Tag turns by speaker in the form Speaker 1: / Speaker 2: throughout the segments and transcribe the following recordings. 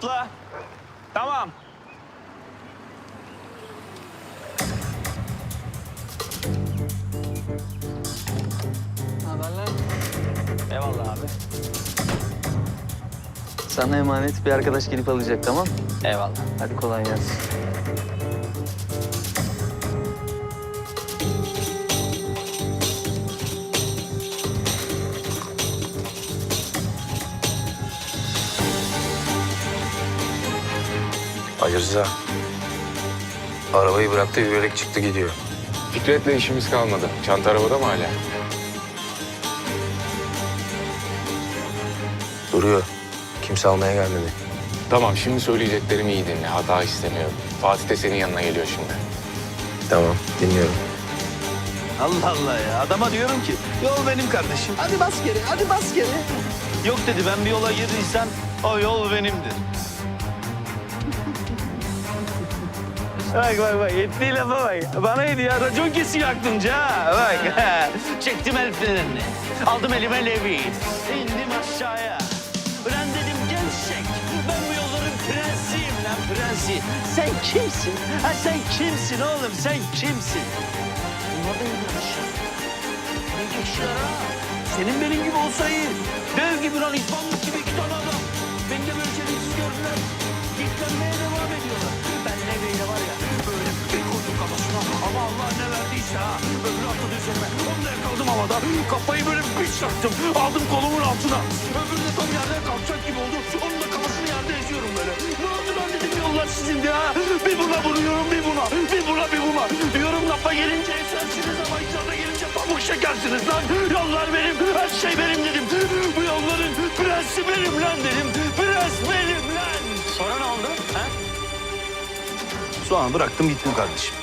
Speaker 1: Topla. Tamam.
Speaker 2: Haber lan?
Speaker 1: Eyvallah abi.
Speaker 2: Sana emanet bir arkadaş gelip alacak tamam?
Speaker 1: Eyvallah.
Speaker 2: Hadi kolay gelsin.
Speaker 3: Ali Rıza. Arabayı bıraktı, yürüyerek çıktı gidiyor.
Speaker 4: Fikret'le işimiz kalmadı. Çanta arabada mı hala?
Speaker 3: Duruyor. Kimse almaya gelmedi.
Speaker 4: Tamam şimdi söyleyeceklerimi iyi dinle. Hata istemiyorum. Fatih de senin yanına geliyor şimdi.
Speaker 3: Tamam, dinliyorum.
Speaker 1: Allah Allah ya. Adama diyorum ki yol benim kardeşim. Hadi bas geri, hadi bas geri. Yok dedi ben bir yola girdiysem o yol benimdir. Bak bak bak ettiği lafa bak. Bana yedi ya racon kesiyor aklımca ha. Bak çektim el frenini. Aldım elime levi. İndim aşağıya. Ben dedim gevşek. Ben bu yolların prensiyim lan prensi. Sen kimsin? Ha sen kimsin oğlum sen kimsin? Bunlar da aşağı. Ne geçiyor ha? Senin benim gibi olsa iyi. Dev gibi lan İspanlık Kafayı böyle bir çaktım. Aldım kolumun altına. Öbürü de tam yerden kalkacak gibi oldu. Onun da kafasını yerde eziyorum böyle. Ne oldu lan dedim yollar sizin de ha. Bir buna vuruyorum bir buna. Bir buna bir buna. Diyorum lafa gelince esersiniz ama icrata gelince pamuk şekersiniz lan. Yollar benim, her şey benim dedim. Bu yolların prensi benim lan dedim. Prens benim lan. Sonra ne oldu? Ha? Sonra bıraktım gittim kardeşim.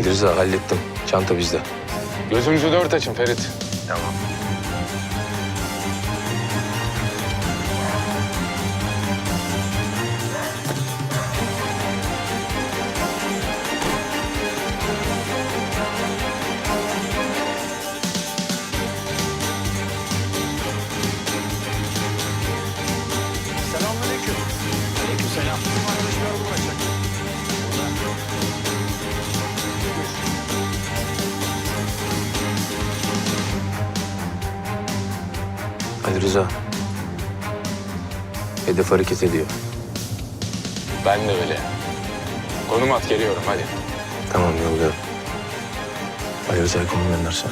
Speaker 3: Ali Rıza hallettim. Çanta bizde.
Speaker 4: Gözünüzü dört açın Ferit.
Speaker 3: Tamam. Ali Rıza. Hedef hareket ediyor.
Speaker 4: Ben de öyle. Konum at geliyorum hadi.
Speaker 3: Tamam yolluyorum. Ali Rıza'ya konum göndersen.